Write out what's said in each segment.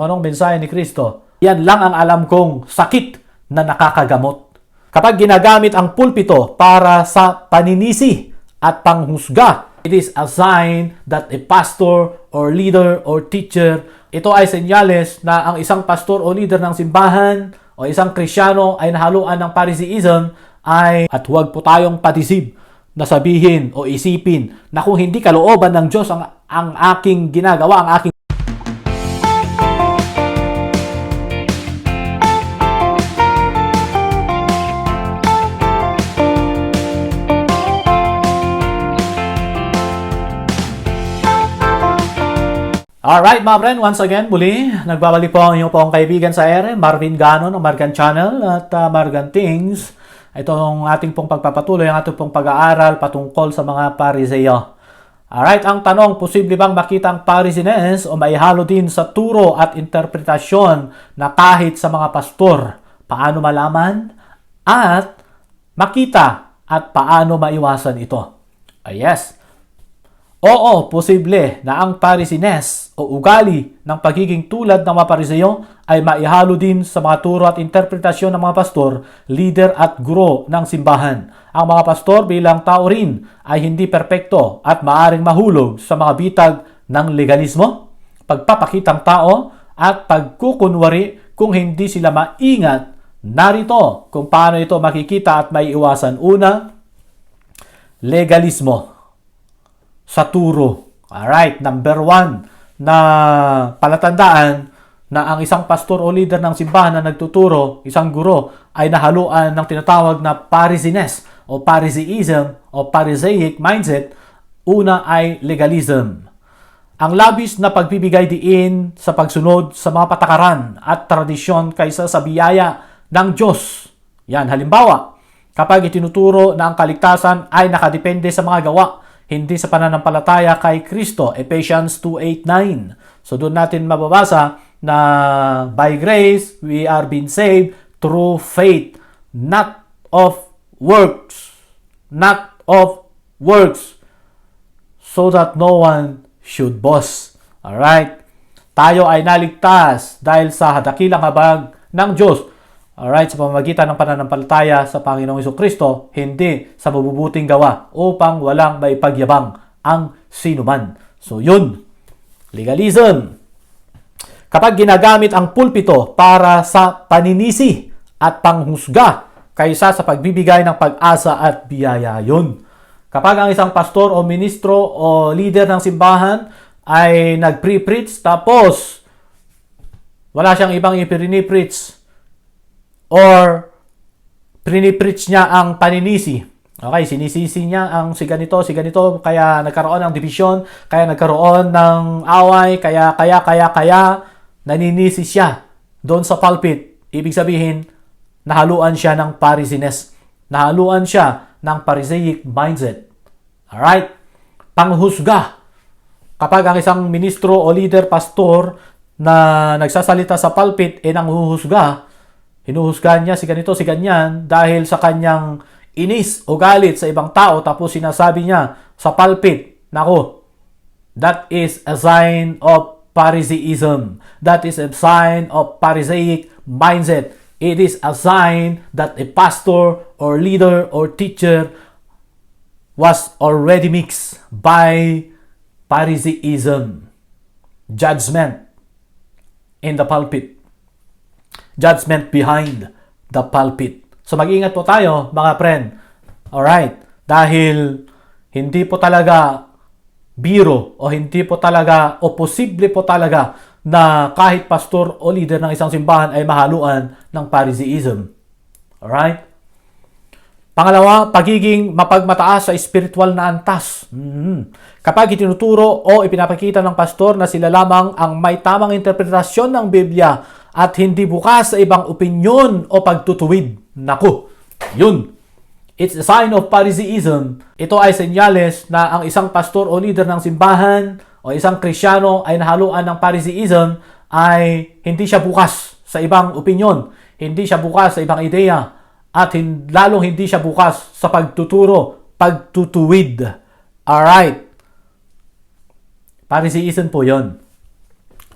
So anong mensahe ni Kristo? Yan lang ang alam kong sakit na nakakagamot. Kapag ginagamit ang pulpito para sa paninisi at panghusga, it is a sign that a pastor or leader or teacher, ito ay senyales na ang isang pastor o leader ng simbahan o isang krisyano ay nahaluan ng Phariseeism ay at huwag po tayong patisib na sabihin o isipin na kung hindi kalooban ng Diyos ang, ang aking ginagawa, ang aking Alright mga friend, once again muli, nagbabalik po ang inyong pong kaibigan sa ere, Marvin Gano ng Margan Channel at uh, Margan Things. Ito ang ating pong pagpapatuloy, ang ating pong pag-aaral patungkol sa mga pariseo. Alright, ang tanong, posible bang makita ang parisines o maihalo din sa turo at interpretasyon na kahit sa mga pastor? Paano malaman? At makita at paano maiwasan ito? Ah, yes, Oo, posible na ang parisines o ugali ng pagiging tulad ng mga pariseyo ay maihalo din sa mga turo at interpretasyon ng mga pastor, leader at guro ng simbahan. Ang mga pastor bilang tao rin ay hindi perpekto at maaring mahulog sa mga bitag ng legalismo, pagpapakitang tao at pagkukunwari kung hindi sila maingat. Narito kung paano ito makikita at maiiwasan. Una, legalismo sa turo. Alright, number one na palatandaan na ang isang pastor o leader ng simbahan na nagtuturo, isang guro, ay nahaluan ng tinatawag na Parisines o Phariseeism o Pharisaic mindset. Una ay legalism. Ang labis na pagbibigay diin sa pagsunod sa mga patakaran at tradisyon kaysa sa biyaya ng Diyos. Yan, halimbawa, kapag itinuturo na ang kaligtasan ay nakadepende sa mga gawa hindi sa pananampalataya kay Kristo. Ephesians 2.8.9 So doon natin mababasa na by grace we are being saved through faith, not of works. Not of works. So that no one should boast. Alright? Tayo ay naligtas dahil sa dakilang habag ng Diyos Alright, sa pamamagitan ng pananampalataya sa Panginoong Iso Kristo, hindi sa mabubuting gawa upang walang maipagyabang ang sinuman. So yun, legalism. Kapag ginagamit ang pulpito para sa paninisi at panghusga kaysa sa pagbibigay ng pag-asa at biyaya yun. Kapag ang isang pastor o ministro o leader ng simbahan ay nag-pre-preach tapos wala siyang ibang iprini-preach or prinipreach niya ang paninisi. Okay, sinisisi niya ang si ganito, si ganito, kaya nagkaroon ng division, kaya nagkaroon ng away, kaya, kaya, kaya, kaya, naninisi siya doon sa pulpit. Ibig sabihin, nahaluan siya ng parisines. Nahaluan siya ng Pharisaic mindset. Alright? Panghusga. Kapag ang isang ministro o leader, pastor, na nagsasalita sa pulpit, eh nanghuhusga, Hinuhusgahan niya si ganito, si ganyan dahil sa kanyang inis o galit sa ibang tao tapos sinasabi niya sa pulpit, Nako, that is a sign of Phariseeism. That is a sign of Pharisaic mindset. It is a sign that a pastor or leader or teacher was already mixed by Phariseeism. Judgment in the pulpit judgment behind the pulpit. So mag-ingat po tayo mga friend. Alright? Dahil hindi po talaga biro o hindi po talaga o posible po talaga na kahit pastor o leader ng isang simbahan ay mahaluan ng Phariseeism. Alright? Pangalawa, pagiging mapagmataas sa spiritual na antas. Mm-hmm. Kapag itinuturo o ipinapakita ng pastor na sila lamang ang may tamang interpretasyon ng Biblia at hindi bukas sa ibang opinyon o pagtutuwid. Naku, yun. It's a sign of Phariseeism. Ito ay senyales na ang isang pastor o leader ng simbahan o isang krisyano ay nahaluan ng Phariseeism ay hindi siya bukas sa ibang opinyon, hindi siya bukas sa ibang ideya, at hin- lalong hindi siya bukas sa pagtuturo, pagtutuwid. Alright. Phariseeism po yon.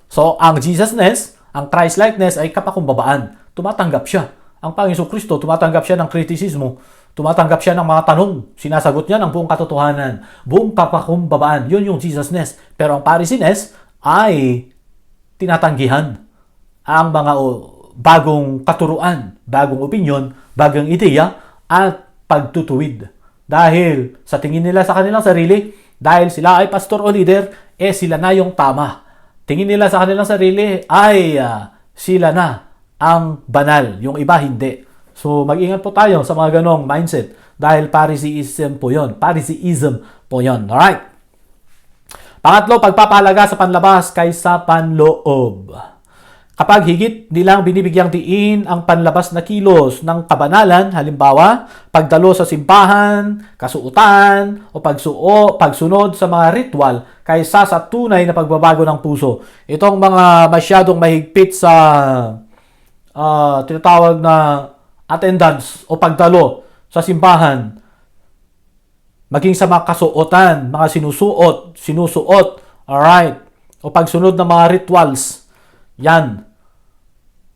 So, ang Jesusness Ang Christ-likeness ay kapakumbabaan. Tumatanggap siya. Ang Panginoon Kristo, tumatanggap siya ng kritisismo. Tumatanggap siya ng mga tanong. Sinasagot niya ng buong katotohanan. Buong kapakumbabaan. Yun yung Jesusness. Pero ang Pharisees ay tinatanggihan ang mga bagong katuruan, bagong opinion, bagong ideya at pagtutuwid. Dahil sa tingin nila sa kanilang sarili, dahil sila ay pastor o leader, eh sila na yung tama. Tingin nila sa kanilang sarili ay ah, sila na ang banal, yung iba hindi. So mag-ingat po tayo sa mga ganong mindset dahil Phariseeism po yon. Phariseeism po yon. Alright? Pangatlo, pagpapahalaga sa panlabas kaysa panloob. Kapag higit nilang binibigyang diin ang panlabas na kilos ng kabanalan, halimbawa, pagdalo sa simbahan, kasuutan, o pagsuo, pagsunod sa mga ritual, kaysa sa tunay na pagbabago ng puso. Itong mga masyadong mahigpit sa ah, tinatawag na attendance o pagdalo sa simbahan, maging sa mga kasuotan, mga sinusuot, sinusuot, alright, o pagsunod ng mga rituals, yan.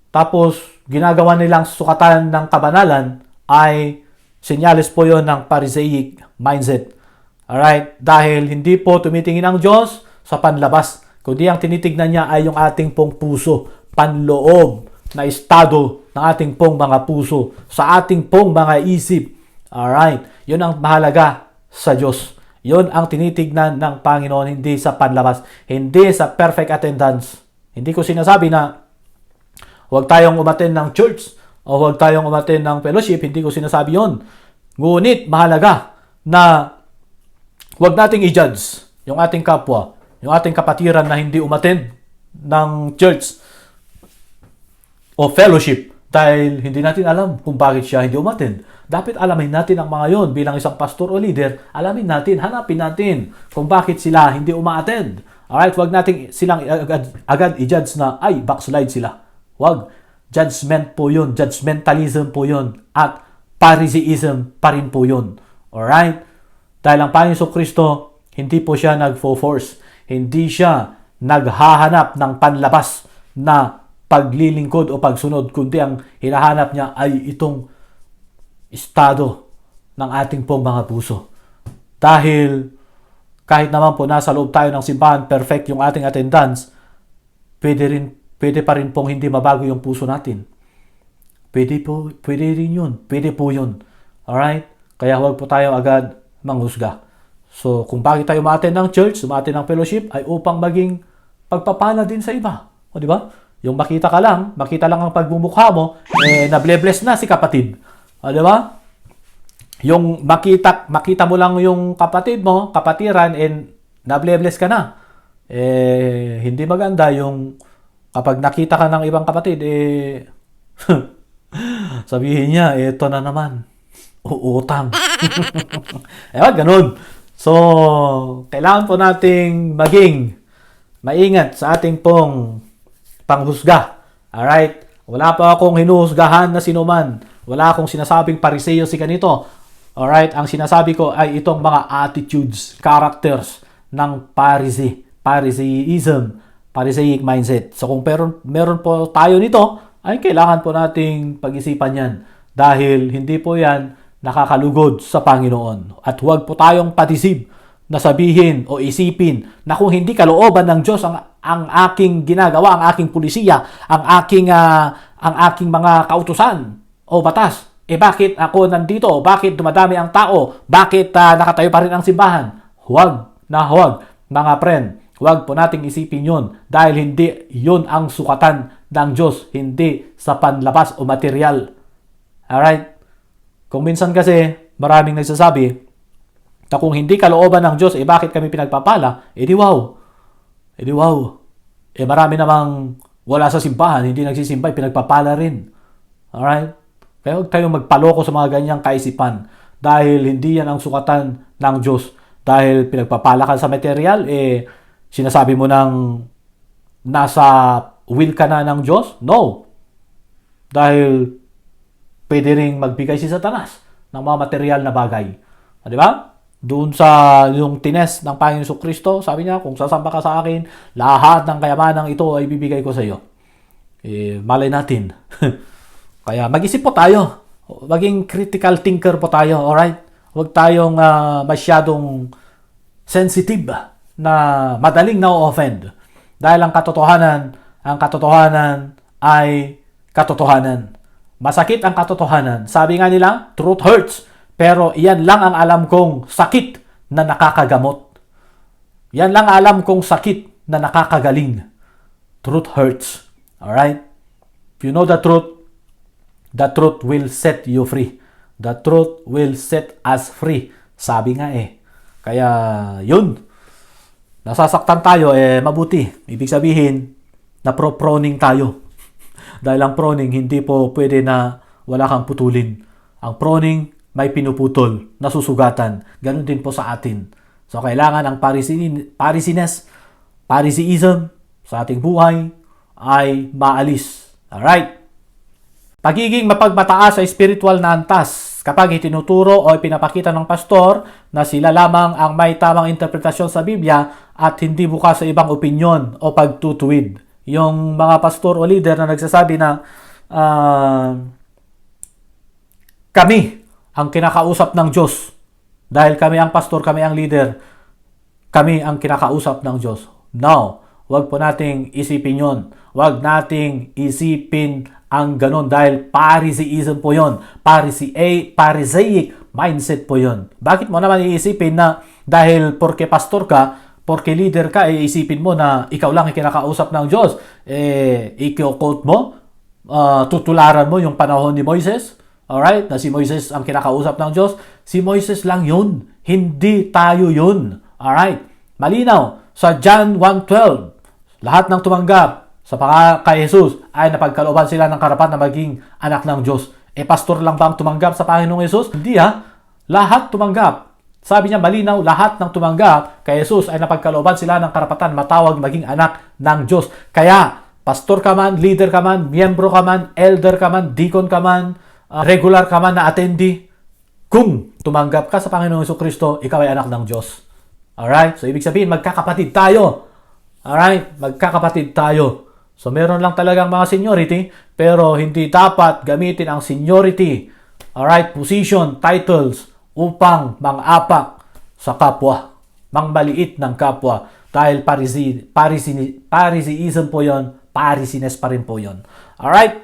Tapos, ginagawa nilang sukatan ng kabanalan ay senyales po yon ng Pharisaic mindset. Alright? Dahil hindi po tumitingin ang Diyos sa panlabas, kundi ang tinitignan niya ay yung ating pong puso, panloob na estado ng ating pong mga puso, sa ating pong mga isip. Alright? Yun ang mahalaga sa Diyos. Yun ang tinitignan ng Panginoon, hindi sa panlabas, hindi sa perfect attendance. Hindi ko sinasabi na huwag tayong umaten ng church o huwag tayong umaten ng fellowship. Hindi ko sinasabi yon. Ngunit mahalaga na huwag nating i-judge yung ating kapwa, yung ating kapatiran na hindi umaten ng church o fellowship dahil hindi natin alam kung bakit siya hindi umaten. Dapat alamin natin ang mga yon bilang isang pastor o leader. Alamin natin, hanapin natin kung bakit sila hindi uma-attend. Alright, wag nating silang agad, agad i-judge na, ay, backslide sila. Wag. Judgment po yun. Judgmentalism po yun. At Phariseeism pa rin po yun. Alright? Dahil ang Panginoon Kristo, hindi po siya nag-force. Hindi siya naghahanap ng panlabas na paglilingkod o pagsunod, kundi ang hinahanap niya ay itong estado ng ating pong mga puso. Dahil kahit naman po nasa loob tayo ng simbahan, perfect yung ating attendance, pwede, rin, pwede pa rin pong hindi mabago yung puso natin. Pwede po, pwede rin yun. Pwede po yun. Alright? Kaya huwag po tayo agad manghusga. So, kung bakit tayo umaten ng church, umaten ng fellowship, ay upang maging pagpapala din sa iba. O, di ba? Yung makita ka lang, makita lang ang pagmumukha mo, eh, nable-bless na si kapatid. O, di ba? Yung makita, makita mo lang yung kapatid mo, kapatiran, and nable-bless ka na. Eh, hindi maganda yung kapag nakita ka ng ibang kapatid, eh, sabihin niya, eto na naman, uutang. wag ganun. So, kailangan po nating maging maingat sa ating pong panghusga. Alright? Wala pa akong hinuhusgahan na sinuman. Wala akong sinasabing pariseo si ganito. Alright? Ang sinasabi ko ay itong mga attitudes, characters ng Pharisee. Phariseeism, Pharisaic mindset. So kung meron, meron po tayo nito, ay kailangan po nating pag-isipan yan. Dahil hindi po yan nakakalugod sa Panginoon. At huwag po tayong patisib na sabihin o isipin na kung hindi kalooban ng Diyos ang, ang aking ginagawa, ang aking pulisiya, ang aking, uh, ang aking mga kautusan o batas, eh bakit ako nandito? Bakit dumadami ang tao? Bakit uh, nakatayo pa rin ang simbahan? Huwag na huwag, mga friend. Huwag po nating isipin yon dahil hindi yon ang sukatan ng Diyos, hindi sa panlabas o material. Alright? Kung minsan kasi maraming nagsasabi na kung hindi kalooban ng Diyos, eh bakit kami pinagpapala? Eh di wow. Eh di wow. Eh marami namang wala sa simbahan, hindi nagsisimba, pinagpapala rin. Alright? Kaya huwag tayong magpaloko sa mga ganyang kaisipan dahil hindi yan ang sukatan ng Diyos. Dahil pinagpapala ka sa material, eh sinasabi mo nang nasa will ka na ng Diyos? No. Dahil pwede ring magbigay si Satanas ng mga material na bagay. Di ba? Doon sa yung tines ng Panginoon Kristo, sabi niya, kung sasamba ka sa akin, lahat ng kayamanang ito ay bibigay ko sa iyo. Eh, malay natin. Kaya mag-isip po tayo. Maging critical thinker po tayo, alright? Huwag tayong ah, masyadong sensitive na madaling na-offend. Dahil ang katotohanan, ang katotohanan ay katotohanan. Masakit ang katotohanan. Sabi nga nila, truth hurts. Pero iyan lang ang alam kong sakit na nakakagamot. Yan lang alam kong sakit na nakakagaling. Truth hurts. Alright? If you know the truth, the truth will set you free. The truth will set us free. Sabi nga eh. Kaya, yun. Nasasaktan tayo, eh, mabuti. Ibig sabihin, na pro-proning tayo. Dahil ang proning, hindi po pwede na wala kang putulin. Ang proning, may pinuputol, nasusugatan. Ganon din po sa atin. So, kailangan ang parisin, parisines, parisiism sa ating buhay ay maalis. Alright? Pagiging mapagmataas sa spiritual na antas kapag itinuturo o ipinapakita ng pastor na sila lamang ang may tamang interpretasyon sa Biblia at hindi bukas sa ibang opinyon o pagtutuwid. Yung mga pastor o leader na nagsasabi na ah, kami ang kinakausap ng Diyos dahil kami ang pastor, kami ang leader, kami ang kinakausap ng Diyos. No, wag po nating isipin yon. Wag nating isipin ang ganon dahil Phariseeism po yon. Pharisee, Pharisaic mindset po yon. Bakit mo naman iisipin na dahil porke pastor ka, porke leader ka, eh, isipin mo na ikaw lang ang kinakausap ng Diyos. Eh, i-quote mo, ah, tutularan mo yung panahon ni Moises, alright, na si Moises ang kinakausap ng Diyos. Si Moises lang yun, hindi tayo yun. Alright, malinaw, sa John 1.12, lahat ng tumanggap sa panga kay Jesus ay napagkalooban sila ng karapat na maging anak ng Diyos. Eh, pastor lang ba ang tumanggap sa Panginoong Jesus? Hindi ha. Lahat tumanggap. Sabi niya malinaw, lahat ng tumanggap kay Jesus ay napagkalooban sila ng karapatan matawag maging anak ng Diyos. Kaya, pastor ka man, leader ka man, miyembro ka man, elder ka man, deacon ka man, uh, regular ka man na attendee, kung tumanggap ka sa Panginoong Yeso Kristo, ikaw ay anak ng Diyos. Alright? So, ibig sabihin, magkakapatid tayo. Alright? Magkakapatid tayo. So, meron lang talagang mga seniority, pero hindi dapat gamitin ang seniority, alright, position, titles, upang mang-apak sa kapwa, mangbaliit ng kapwa. Dahil parisi, parisi, parisiism po yon, parisines pa rin po yon. Alright?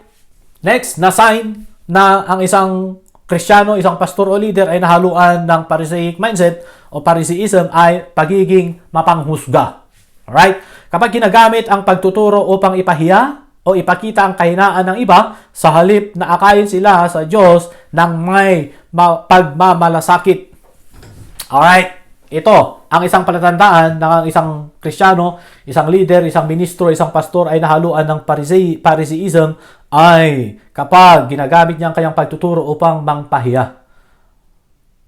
Next, na sign na ang isang Kristiyano, isang pastor o leader ay nahaluan ng Pharisaic mindset o Phariseeism ay pagiging mapanghusga. Alright? Kapag ginagamit ang pagtuturo upang ipahiya o ipakita ang kahinaan ng iba sa halip na akayin sila sa Diyos ng may ma- pagmamalasakit. Alright? Ito, ang isang palatandaan ng isang Kristiyano, isang leader, isang ministro, isang pastor ay nahaluan ng Phariseeism ay kapag ginagamit niya ang kanyang pagtuturo upang mangpahiya.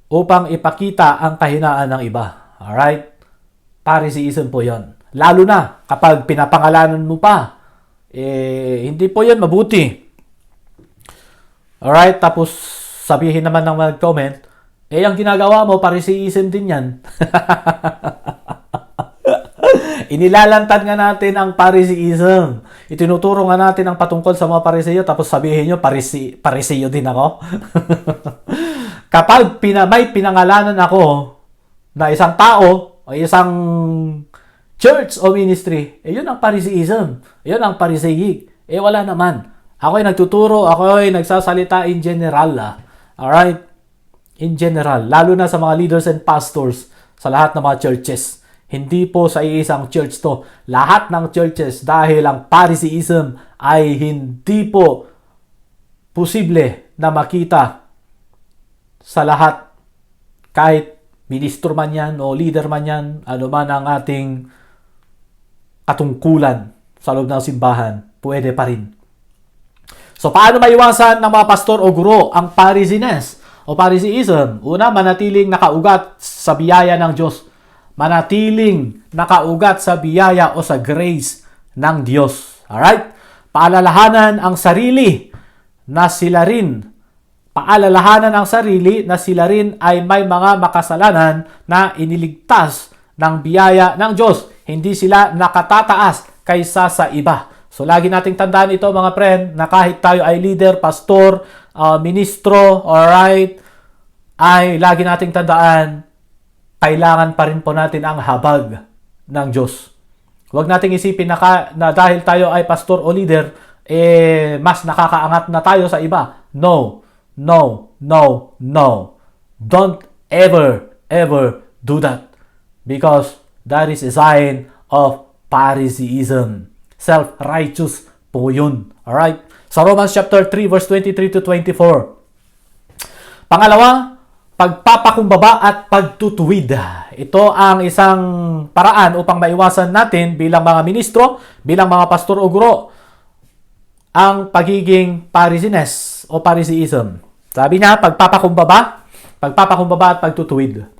Upang ipakita ang kahinaan ng iba. Alright? Phariseeism po yon. Lalo na kapag pinapangalanan mo pa, eh, hindi po yon mabuti. Alright? Tapos sabihin naman ng mag-comment, eh, ang ginagawa mo, Phariseeism din yan. Inilalantad nga natin ang Phariseeism. Itinuturo nga natin ang patungkol sa mga Pariseyo tapos sabihin nyo, Parisi, Pariseyo din ako. Kapag pina, may pinangalanan ako na isang tao o isang church o ministry, eh yun ang Phariseeism. Yun ang Parisaic. Eh wala naman. Ako ay nagtuturo, ako ay nagsasalita in general. Ah. Alright? In general. Lalo na sa mga leaders and pastors sa lahat ng mga churches. Hindi po sa iisang church to. Lahat ng churches dahil ang Phariseeism ay hindi po posible na makita sa lahat kahit ministro man yan o leader man yan, ano man ang ating katungkulan sa loob ng simbahan, pwede pa rin. So, paano maiwasan ng mga pastor o guro ang Pharisees o Phariseeism? Una, manatiling nakaugat sa biyaya ng Diyos. Manatiling nakaugat sa biyaya o sa grace ng Diyos. Alright? Paalalahanan ang sarili na sila rin paalalahanan ang sarili na sila rin ay may mga makasalanan na iniligtas ng biyaya ng Diyos. Hindi sila nakatataas kaysa sa iba. So lagi nating tandaan ito mga friend na kahit tayo ay leader, pastor, uh, ministro, alright, ay lagi nating tandaan kailangan pa rin po natin ang habag ng Diyos. Huwag nating isipin na, ka, na dahil tayo ay pastor o leader, eh, mas nakakaangat na tayo sa iba. No, no, no, no. Don't ever, ever do that. Because that is a sign of Phariseeism. Self-righteous po yun. Alright? Sa Romans chapter 3 verse 23 to 24. Pangalawa, pagpapakumbaba at pagtutuwid. Ito ang isang paraan upang maiwasan natin bilang mga ministro, bilang mga pastor o guro, ang pagiging parisines o pariseism. Sabi niya, pagpapakumbaba, pagpapakumbaba at pagtutuwid.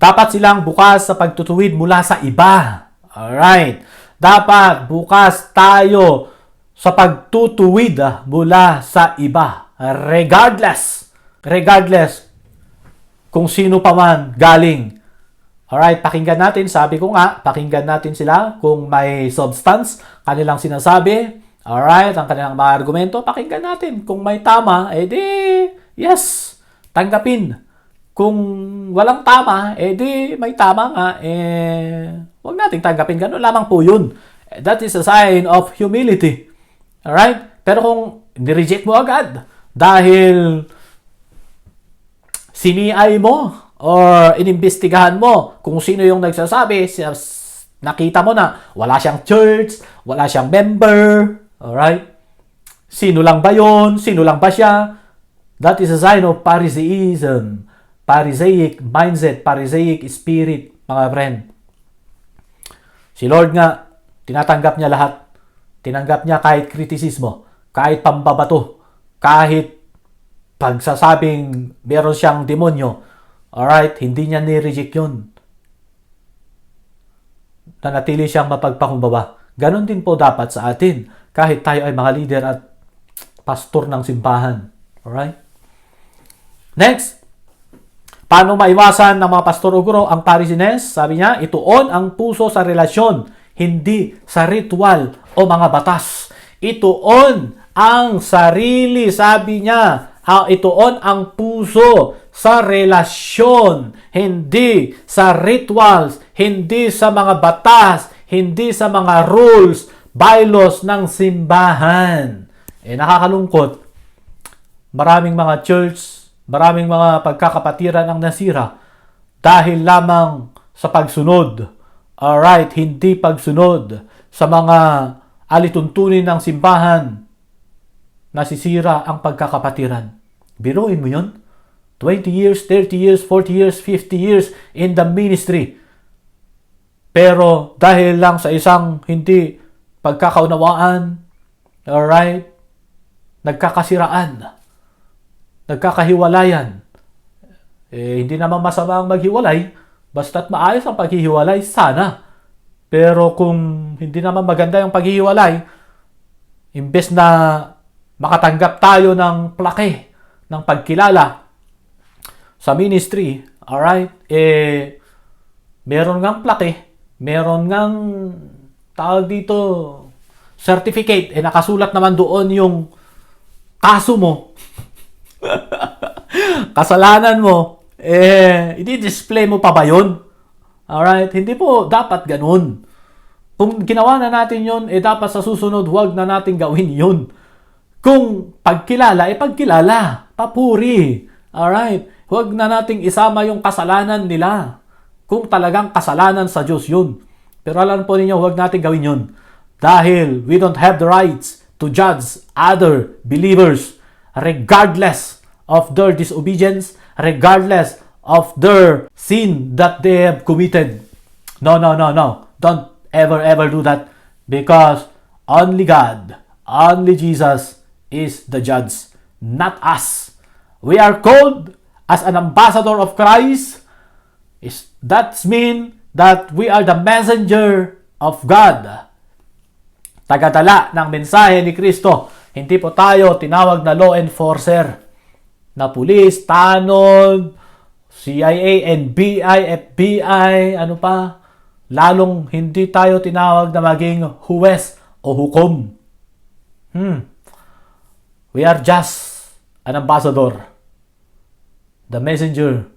Dapat silang bukas sa pagtutuwid mula sa iba. Alright. Dapat bukas tayo sa pagtutuwid ah, mula sa iba. Regardless. Regardless kung sino pa man galing. Alright, pakinggan natin. Sabi ko nga, pakinggan natin sila kung may substance, kanilang sinasabi. Alright, ang kanilang mga argumento, pakinggan natin. Kung may tama, edi, yes, tanggapin. Kung walang tama, edi may tama nga, eh, huwag nating tanggapin. Ganun lamang po yun. That is a sign of humility. Alright? Pero kung nireject mo agad, dahil siniay mo or inimbestigahan mo kung sino yung nagsasabi, nakita mo na wala siyang church, wala siyang member, alright? Sino lang ba yon? Sino lang ba siya? That is a sign of Phariseeism. Pharisaic mindset, Pharisaic spirit, mga friend. Si Lord nga, tinatanggap niya lahat. Tinanggap niya kahit kritisismo, kahit pambabato, kahit pagsasabing meron siyang demonyo, alright, hindi niya ni-reject yun. Nanatili siyang mapagpakumbaba. Ganon din po dapat sa atin, kahit tayo ay mga leader at pastor ng simbahan. Alright? Next, paano maiwasan ng mga pastor o guro ang parisines? Sabi niya, ituon ang puso sa relasyon, hindi sa ritual o mga batas. Ituon ang sarili, sabi niya, ituon ang puso sa relasyon, hindi sa rituals, hindi sa mga batas, hindi sa mga rules, bylaws ng simbahan. Eh nakakalungkot, maraming mga church, maraming mga pagkakapatiran ang nasira dahil lamang sa pagsunod. Alright, hindi pagsunod sa mga alituntunin ng simbahan nasisira ang pagkakapatiran. Biruin mo yun. 20 years, 30 years, 40 years, 50 years in the ministry. Pero dahil lang sa isang hindi pagkakaunawaan, alright, nagkakasiraan, nagkakahiwalayan, eh, hindi naman masama ang maghiwalay, basta't maayos ang paghihiwalay, sana. Pero kung hindi naman maganda yung paghihiwalay, imbes na makatanggap tayo ng plake ng pagkilala sa ministry, alright, eh, meron ngang plake, meron ngang tawag dito, certificate, eh nakasulat naman doon yung kaso mo, kasalanan mo, eh, i-display mo pa ba yun? Alright, hindi po dapat ganun. Kung ginawa na natin yun, eh dapat sa susunod, huwag na natin gawin yun. Kung pagkilala, eh pagkilala. Papuri. Alright? Huwag na nating isama yung kasalanan nila. Kung talagang kasalanan sa Diyos yun. Pero alam po ninyo, huwag natin gawin yun. Dahil we don't have the rights to judge other believers regardless of their disobedience, regardless of their sin that they have committed. No, no, no, no. Don't ever, ever do that because only God, only Jesus is the judge, not us. We are called as an ambassador of Christ. Is that mean that we are the messenger of God. Tagadala ng mensahe ni Kristo. Hindi po tayo tinawag na law enforcer na pulis, tanod, CIA, NBI, FBI, ano pa. Lalong hindi tayo tinawag na maging huwes o hukom. Hmm. We are just an ambassador. The messenger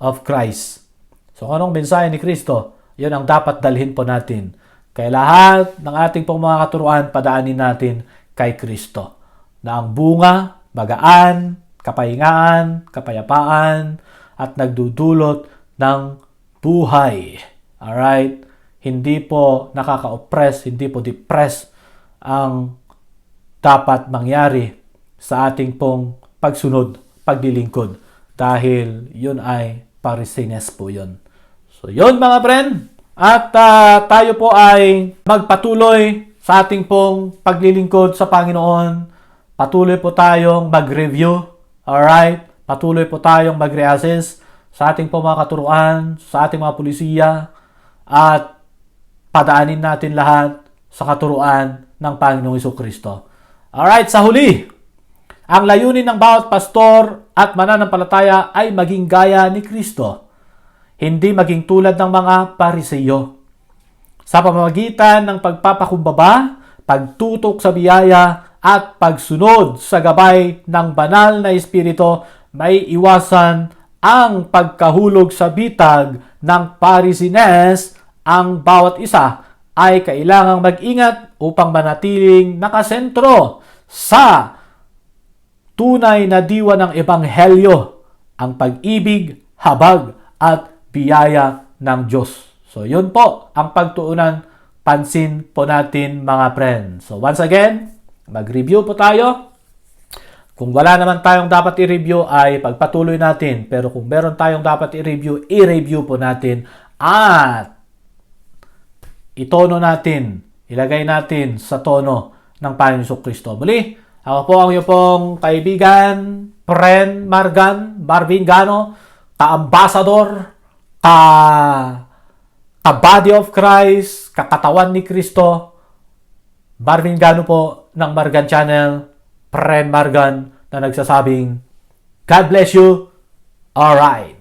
of Christ. So anong mensahe ni Kristo? Yun ang dapat dalhin po natin. Kaya lahat ng ating pong mga katuruan, padaanin natin kay Kristo. Na ang bunga, bagaan, kapahingaan, kapayapaan, at nagdudulot ng buhay. Alright? Hindi po nakaka-oppress, hindi po depress ang dapat mangyari sa ating pong pagsunod, paglilingkod. Dahil yun ay parisines po yun. So yun mga friend. At ah, tayo po ay magpatuloy sa ating pong paglilingkod sa Panginoon. Patuloy po tayong mag-review. Alright? Patuloy po tayong mag-reassess sa ating pong mga katuruan, sa ating mga pulisiya. At padaanin natin lahat sa katuruan ng Panginoong Iso Kristo. Alright, sa huli, ang layunin ng bawat pastor at mananampalataya ay maging gaya ni Kristo, hindi maging tulad ng mga pariseyo. Sa pamamagitan ng pagpapakumbaba, pagtutok sa biyaya at pagsunod sa gabay ng banal na Espiritu, may iwasan ang pagkahulog sa bitag ng parisines ang bawat isa ay kailangang mag-ingat upang manatiling nakasentro sa tunay na diwa ng ebanghelyo, ang pag-ibig, habag at biyaya ng Diyos. So yun po ang pagtuunan pansin po natin mga friends. So once again, mag-review po tayo. Kung wala naman tayong dapat i-review ay pagpatuloy natin. Pero kung meron tayong dapat i-review, i-review po natin. At itono natin, ilagay natin sa tono ng Panginoon Kristo. Muli, ako po ang iyong pong kaibigan, friend Margan, Marvin Gano, ka-ambassador, ka, ka-body of Christ, kakatawan ni Kristo, Marvin Gano po ng Margan Channel, friend Margan na nagsasabing, God bless you, alright.